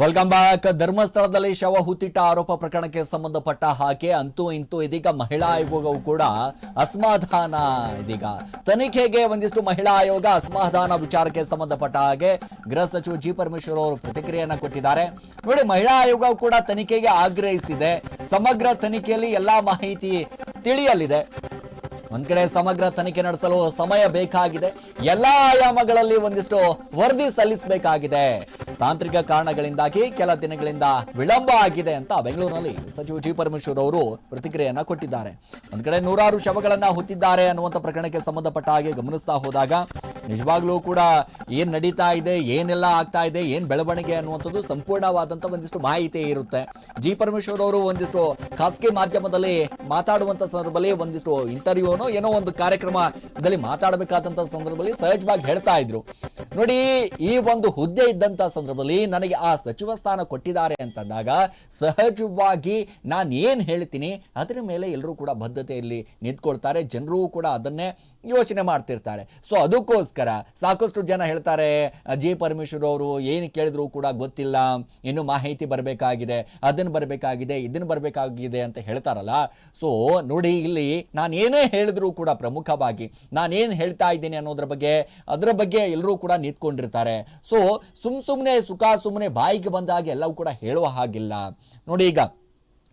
Back ಧರ್ಮಸ್ಥಳದಲ್ಲಿ ಶವ ಹುತ್ತಿಟ್ಟ ಆರೋಪ ಪ್ರಕರಣಕ್ಕೆ ಸಂಬಂಧಪಟ್ಟ ಹಾಗೆ ಅಂತೂ ಇಂತೂ ಇದೀಗ ಮಹಿಳಾ ಆಯೋಗವು ಕೂಡ ಅಸಮಾಧಾನ ಇದೀಗ. ತನಿಖೆಗೆ ಒಂದಿಷ್ಟು ಮಹಿಳಾ ಆಯೋಗ ಅಸಮಾಧಾನ ವಿಚಾರಕ್ಕೆ ಸಂಬಂಧಪಟ್ಟ ಹಾಗೆ ಗೃಹ ಸಚಿವ ಜಿ ಪರಮೇಶ್ವರ್ ಅವರು ಪ್ರತಿಕ್ರಿಯೆಯನ್ನು ಕೊಟ್ಟಿದ್ದಾರೆ. ನೋಡಿ, ಮಹಿಳಾ ಆಯೋಗವು ಕೂಡ ತನಿಖೆಗೆ ಆಗ್ರಹಿಸಿದೆ. ಸಮಗ್ರ ತನಿಖೆಯಲ್ಲಿ ಎಲ್ಲಾ ಮಾಹಿತಿ ತಿಳಿಯಲಿದೆ. ಒಂದ್ ಕಡೆ ಸಮಗ್ರ ತನಿಖೆ ನಡೆಸಲು ಸಮಯ ಬೇಕಾಗಿದೆ. ಎಲ್ಲಾ ಆಯಾಮಗಳಲ್ಲಿ ಒಂದಿಷ್ಟು ವರದಿ ಸಲ್ಲಿಸಬೇಕಾಗಿದೆ. ತಾಂತ್ರಿಕ ಕಾರಣಗಳಿಂದಾಗಿ ಕೆಲ ದಿನಗಳಿಂದ ವಿಳಂಬ ಆಗಿದೆ ಅಂತ ಬೆಂಗಳೂರಿನಲ್ಲಿ ಸಚಿವ ಜಿ ಪರಮೇಶ್ವರ್ ಅವರು ಪ್ರತಿಕ್ರಿಯೆಯನ್ನ ಕೊಟ್ಟಿದ್ದಾರೆ. ಒಂದ್ ಕಡೆ ನೂರಾರು ಶವಗಳನ್ನ ಹೊತ್ತಿದ್ದಾರೆ ಅನ್ನುವಂಥ ಪ್ರಕರಣಕ್ಕೆ ಸಂಬಂಧಪಟ್ಟ ಹಾಗೆ ಗಮನಿಸ್ತಾ ಹೋದಾಗ ನಿಜವಾಗ್ಲೂ ಕೂಡ ಏನ್ ನಡೀತಾ ಇದೆ, ಏನೆಲ್ಲ ಆಗ್ತಾ ಇದೆ, ಏನ್ ಬೆಳವಣಿಗೆ ಅನ್ನುವಂಥದ್ದು ಸಂಪೂರ್ಣವಾದಂತ ಒಂದಿಷ್ಟು ಮಾಹಿತಿ ಇರುತ್ತೆ. ಜಿ ಪರಮೇಶ್ವರ್ ಅವರು ಒಂದಿಷ್ಟು ಖಾಸಗಿ ಮಾಧ್ಯಮದಲ್ಲಿ ಮಾತಾಡುವಂತ ಸಂದರ್ಭದಲ್ಲಿ ಒಂದಿಷ್ಟು ಇಂಟರ್ವ್ಯೂನೋ ಏನೋ ಒಂದು ಕಾರ್ಯಕ್ರಮದಲ್ಲಿ ಮಾತಾಡಬೇಕಾದಂತ ಸಂದರ್ಭದಲ್ಲಿ ಸಹಜವಾಗಿ ಹೇಳ್ತಾ ಇದ್ರು. ನೋಡಿ, ಈ ಒಂದು ಹುದ್ದೆ ಇದ್ದಂತ ಸಂದರ್ಭದಲ್ಲಿ ನನಗೆ ಆ ಸಚಿವ ಸ್ಥಾನ ಕೊಟ್ಟಿದ್ದಾರೆ ಅಂತಂದಾಗ ಸಹಜವಾಗಿ ನಾನು ಏನು ಹೇಳ್ತೀನಿ, ಅದರ ಮೇಲೆ ಎಲ್ಲರೂ ಕೂಡ ಬದ್ಧತೆಯಲ್ಲಿ ನಿಂತ್ಕೊಳ್ತಾರೆ, ಜನರು ಕೂಡ ಅದನ್ನೇ ಯೋಚನೆ ಮಾಡ್ತಿರ್ತಾರೆ. ಸೊ ಅದಕ್ಕೋಸ್ಕರ ಸಾಕಷ್ಟು ಜನ ಹೇಳ್ತಾರೆ, ಜಿ ಪರಮೇಶ್ವರ್ ಅವರು ಏನು ಕೇಳಿದ್ರು ಕೂಡ ಗೊತ್ತಿಲ್ಲ, ಇನ್ನು ಮಾಹಿತಿ ಬರಬೇಕಾಗಿದೆ ಅದನ್ನು ಬರಬೇಕಾಗಿದೆ ಇದನ್ನು ಬರಬೇಕಾಗಿದೆ ಅಂತ ಹೇಳ್ತಾರಲ್ಲ. ಸೊ ನೋಡಿ, ಇಲ್ಲಿ ನಾನು ಏನೇ ಹೇಳಿದ್ರು ಕೂಡ ಪ್ರಮುಖವಾಗಿ ನಾನೇನು ಹೇಳ್ತಾ ಇದ್ದೀನಿ ಅನ್ನೋದ್ರ ಬಗ್ಗೆ, ಅದರ ಬಗ್ಗೆ ಎಲ್ಲರೂ ಕೂಡ ನಿಂತ್ಕೊಂಡಿರ್ತಾರೆ. ಸೊ ಸುಮ್ ಸುಮ್ಮನೆ ಸುಖ ಸುಮ್ಮನೆ ಬಾಯಿಗೆ ಹಾಗೆ ಎಲ್ಲವೂ ಕೂಡ ಹೇಳುವ ಹಾಗಿಲ್ಲ. ನೋಡಿ ಈಗ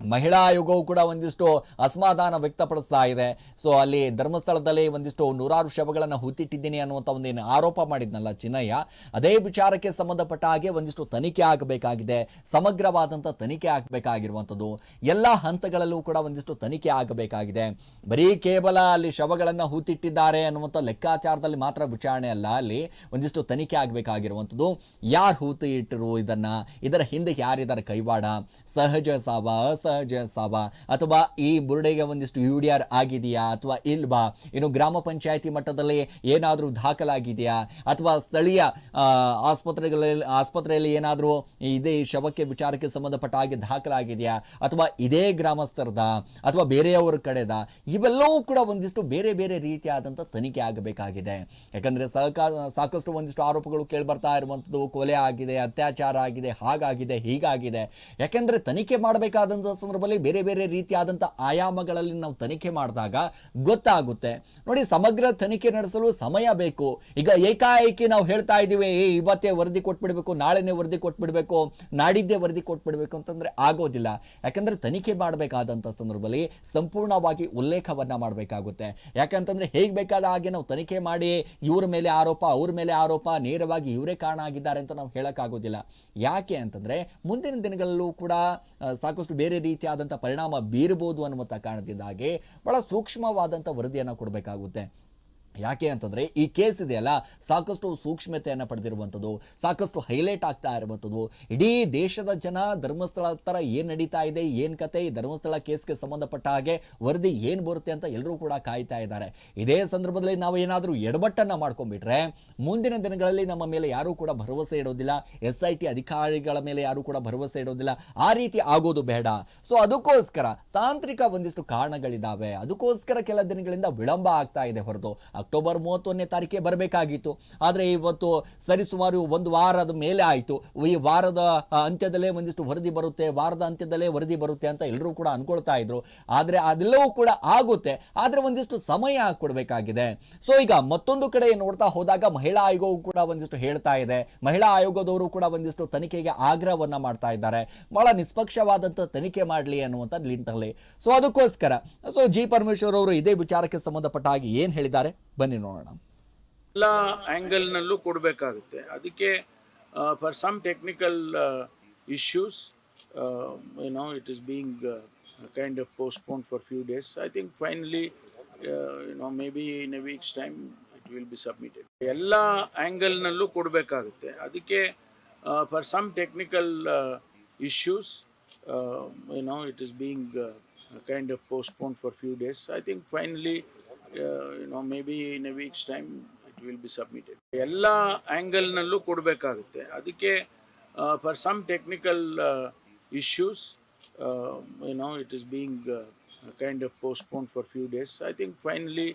ಮಹಿಳಾ ಆಯೋಗವು ಕೂಡ ಒಂದಿಷ್ಟು ಅಸಮಾಧಾನ ವ್ಯಕ್ತಪಡಿಸ್ತಾ ಇದೆ. ಸೊ ಅಲ್ಲಿ ಧರ್ಮಸ್ಥಳದಲ್ಲಿ ಒಂದಿಷ್ಟು ನೂರಾರು ಶವಗಳನ್ನು ಹುತ್ತಿಟ್ಟಿದ್ದೀನಿ ಅನ್ನುವಂಥ ಒಂದೇನು ಆರೋಪ ಮಾಡಿದ್ನಲ್ಲ ಚಿನ್ನಯ್ಯ. ಅದೇ ವಿಚಾರಕ್ಕೆ ಸಂಬಂಧಪಟ್ಟ ಹಾಗೆ ಒಂದಿಷ್ಟು ತನಿಖೆ ಆಗಬೇಕಾಗಿದೆ. ಸಮಗ್ರವಾದಂಥ ತನಿಖೆ ಆಗಬೇಕಾಗಿರುವಂಥದ್ದು ಎಲ್ಲ ಹಂತಗಳಲ್ಲೂ ಕೂಡ ಒಂದಿಷ್ಟು ತನಿಖೆ ಆಗಬೇಕಾಗಿದೆ. ಬರೀ ಕೇವಲ ಅಲ್ಲಿ ಶವಗಳನ್ನು ಹೂತಿಟ್ಟಿದ್ದಾರೆ ಅನ್ನುವಂಥ ಲೆಕ್ಕಾಚಾರದಲ್ಲಿ ಮಾತ್ರ ವಿಚಾರಣೆ ಅಲ್ಲ. ಅಲ್ಲಿ ಒಂದಿಷ್ಟು ತನಿಖೆ ಆಗಬೇಕಾಗಿರುವಂಥದ್ದು ಯಾರು ಹೂತಿ ಇಟ್ಟರು ಇದನ್ನು? ಇದರ ಹಿಂದೆ ಯಾರಿದ್ದಾರೆ ಕೈವಾಡ? ಸಹಜ ಸಾವ ಅಸಹಜ ಸಾವ ಅಥವಾ ಈ ಬುರುಡೆಗೆ ಒಂದಿಷ್ಟು ಯು ಡಿ ಆರ್ ಆಗಿದೆಯಾ ಅಥವಾ ಇಲ್ವಾ? ಇನ್ನು ಗ್ರಾಮ ಪಂಚಾಯಿತಿ ಮಟ್ಟದಲ್ಲಿ ಏನಾದರೂ ದಾಖಲಾಗಿದೆಯಾ? ಅಥವಾ ಸ್ಥಳೀಯ ಆಸ್ಪತ್ರೆಗಳಲ್ಲಿ, ಆಸ್ಪತ್ರೆಯಲ್ಲಿ ಏನಾದರೂ ಇದೇ ಶವಕ್ಕೆ ವಿಚಾರಕ್ಕೆ ಸಂಬಂಧಪಟ್ಟ ಹಾಗೆ ದಾಖಲಾಗಿದೆಯಾ? ಅಥವಾ ಇದೇ ಗ್ರಾಮಸ್ಥರದ ಅಥವಾ ಬೇರೆಯವರ ಕಡೆದ? ಇವೆಲ್ಲವೂ ಕೂಡ ಒಂದಿಷ್ಟು ಬೇರೆ ಬೇರೆ ರೀತಿಯಾದಂಥ ತನಿಖೆ ಆಗಬೇಕಾಗಿದೆ. ಯಾಕಂದರೆ ಸಹಕಾರ ಸಾಕಷ್ಟು ಒಂದಿಷ್ಟು ಆರೋಪಗಳು ಕೇಳಿಬರ್ತಾ ಇರುವಂಥದ್ದು, ಕೊಲೆ ಆಗಿದೆ, ಅತ್ಯಾಚಾರ ಆಗಿದೆ, ಹಾಗಾಗಿದೆ, ಹೀಗಾಗಿದೆ. ಯಾಕೆಂದರೆ ತನಿಖೆ ಮಾಡಬೇಕಾದಂಥ ಸಂದರ್ಭದಲ್ಲಿ ಬೇರೆ ಬೇರೆ ರೀತಿಯಾದಂಥ ಆಯಾಮಗಳಲ್ಲಿ ನಾವು ತನಿಖೆ ಮಾಡಿದಾಗ ಗೊತ್ತಾಗುತ್ತೆ. ನೋಡಿ, ಸಮಗ್ರ ತನಿಖೆ ನಡೆಸಲು ಸಮಯ ಬೇಕು. ಈಗ ಏಕಾಏಕಿ ನಾವು ಹೇಳ್ತಾ ಇದ್ದೀವಿ, ಏ, ಇವತ್ತೇ ವರದಿ ಕೊಟ್ಬಿಡ್ಬೇಕು, ನಾಳೆನೇ ವರದಿ ಕೊಟ್ಬಿಡ್ಬೇಕು, ನಾಡಿದ್ದೇ ವರದಿ ಕೊಟ್ಬಿಡ್ಬೇಕು ಅಂತಂದ್ರೆ ಆಗೋದಿಲ್ಲ. ಯಾಕಂದ್ರೆ ತನಿಖೆ ಮಾಡಬೇಕಾದಂಥ ಸಂದರ್ಭದಲ್ಲಿ ಸಂಪೂರ್ಣವಾಗಿ ಉಲ್ಲೇಖವನ್ನ ಮಾಡಬೇಕಾಗುತ್ತೆ. ಯಾಕಂತಂದ್ರೆ ಹೇಗೆ ಬೇಕಾದ ಹಾಗೆ ನಾವು ತನಿಖೆ ಮಾಡಿ, ಇವ್ರ ಮೇಲೆ ಆರೋಪ, ಅವ್ರ ಮೇಲೆ ಆರೋಪ, ನೇರವಾಗಿ ಇವರೇ ಕಾರಣ ಆಗಿದ್ದಾರೆ ಅಂತ ನಾವು ಹೇಳೋಕ್ಕಾಗೋದಿಲ್ಲ. ಯಾಕೆ ಅಂತಂದ್ರೆ ಮುಂದಿನ ದಿನಗಳಲ್ಲೂ ಕೂಡ ಸಾಕಷ್ಟು ಬೇರೆ ರೀತಿಯಾದಂಥ ಪರಿಣಾಮ ಬೀರಬಹುದು ಅನ್ನುವಂಥ ಕಾರಣದಿಂದಾಗಿ ಬಹಳ ಸೂಕ್ಷ್ಮವಾದಂಥ ವರದಿಯನ್ನು ಕೊಡಬೇಕಾಗುತ್ತೆ. ಯಾಕೆ ಅಂತಂದರೆ ಈ ಕೇಸ್ ಇದೆಯಲ್ಲ ಸಾಕಷ್ಟು ಸೂಕ್ಷ್ಮತೆಯನ್ನು ಪಡೆದಿರುವಂಥದ್ದು, ಸಾಕಷ್ಟು ಹೈಲೈಟ್ ಆಗ್ತಾ ಇರುವಂಥದ್ದು. ಇಡೀ ದೇಶದ ಜನ ಧರ್ಮಸ್ಥಳ ಥರ ಏನು ನಡೀತಾ ಇದೆ, ಏನು ಕತೆ, ಈ ಧರ್ಮಸ್ಥಳ ಕೇಸ್ಗೆ ಸಂಬಂಧಪಟ್ಟ ಹಾಗೆ ವರದಿ ಏನು ಬರುತ್ತೆ ಅಂತ ಎಲ್ಲರೂ ಕೂಡ ಕಾಯ್ತಾ ಇದ್ದಾರೆ. ಇದೇ ಸಂದರ್ಭದಲ್ಲಿ ನಾವು ಏನಾದರೂ ಎಡಬಟ್ಟನ್ನು ಮಾಡ್ಕೊಂಡ್ಬಿಟ್ರೆ, ಮುಂದಿನ ದಿನಗಳಲ್ಲಿ ನಮ್ಮ ಮೇಲೆ ಯಾರೂ ಕೂಡ ಭರವಸೆ ಇಡೋದಿಲ್ಲ, ಎಸ್ ಐ ಟಿ ಅಧಿಕಾರಿಗಳ ಮೇಲೆ ಯಾರೂ ಕೂಡ ಭರವಸೆ ಇಡೋದಿಲ್ಲ. ಆ ರೀತಿ ಆಗೋದು ಬೇಡ. ಸೊ, ಅದಕ್ಕೋಸ್ಕರ ತಾಂತ್ರಿಕ ಒಂದಿಷ್ಟು ಕಾರಣಗಳಿದ್ದಾವೆ. ಅದಕ್ಕೋಸ್ಕರ ಕೆಲ ದಿನಗಳಿಂದ ವಿಳಂಬ ಆಗ್ತಾ ಇದೆ ಹೊರತು. ಅಕ್ಟೋಬರ್ ಮೂವತ್ತೊಂದನೇ ತಾರೀಕೆ ಬರಬೇಕಾಗಿತ್ತು. ಆದರೆ ಇವತ್ತು ಸರಿಸುಮಾರು ಒಂದು ವಾರದ ಮೇಲೆ ಆಯಿತು. ಈ ವಾರದ ಅಂತ್ಯದಲ್ಲೇ ಒಂದಿಷ್ಟು ವರದಿ ಬರುತ್ತೆ, ವಾರದ ಅಂತ್ಯದಲ್ಲೇ ವರದಿ ಬರುತ್ತೆ ಅಂತ ಎಲ್ಲರೂ ಕೂಡ ಅಂದ್ಕೊಳ್ತಾ ಇದ್ರು. ಆದರೆ ಅದೆಲ್ಲವೂ ಕೂಡ ಆಗುತ್ತೆ. ಆದರೆ ಒಂದಿಷ್ಟು ಸಮಯ ಕೊಡಬೇಕಾಗಿದೆ. ಸೊ ಈಗ ಮತ್ತೊಂದು ಕಡೆ ನೋಡ್ತಾ ಹೋದಾಗ ಮಹಿಳಾ ಆಯೋಗವು ಕೂಡ ಒಂದಿಷ್ಟು ಹೇಳ್ತಾ ಇದೆ. ಮಹಿಳಾ ಆಯೋಗದವರು ಕೂಡ ಒಂದಿಷ್ಟು ತನಿಖೆಗೆ ಆಗ್ರಹವನ್ನು ಮಾಡ್ತಾ ಇದ್ದಾರೆ. ಬಹಳ ನಿಷ್ಪಕ್ಷವಾದಂಥ ತನಿಖೆ ಮಾಡಲಿ ಅನ್ನುವಂಥ ಲಿಂತಲಿ ಸೊ ಅದಕ್ಕೋಸ್ಕರ ಸೊ ಜಿ ಪರಮೇಶ್ವರ್ ಅವರು ಇದೇ ವಿಚಾರಕ್ಕೆ ಸಂಬಂಧಪಟ್ಟ ಹಾಗೆ ಏನು ಹೇಳಿದ್ದಾರೆ? ಬನ್ನಿ ನೋಡೋಣ. ಎಲ್ಲ ಆ್ಯಂಗಲ್ನಲ್ಲೂ ಕೊಡಬೇಕಾಗುತ್ತೆ. ಅದಕ್ಕೆ for some technical issues you know it is being kind of postpone for few days I think finally you know may be in a weeks time it will be submitted ಎಲ್ಲ ಆ್ಯಂಗಲ್ನಲ್ಲೂ ಕೊಡಬೇಕಾಗುತ್ತೆ. ಅದಕ್ಕೆ for some technical issues you know it is being kind of postpone for few days I think finally you know may be in a weeks time it will be submitted ಎಲ್ಲ ಆ್ಯಂಗಲ್ನಲ್ಲೂ ಕೊಡಬೇಕಾಗುತ್ತೆ. ಅದಕ್ಕೆ for some technical issues you know it is being kind of postpone for few days I think finally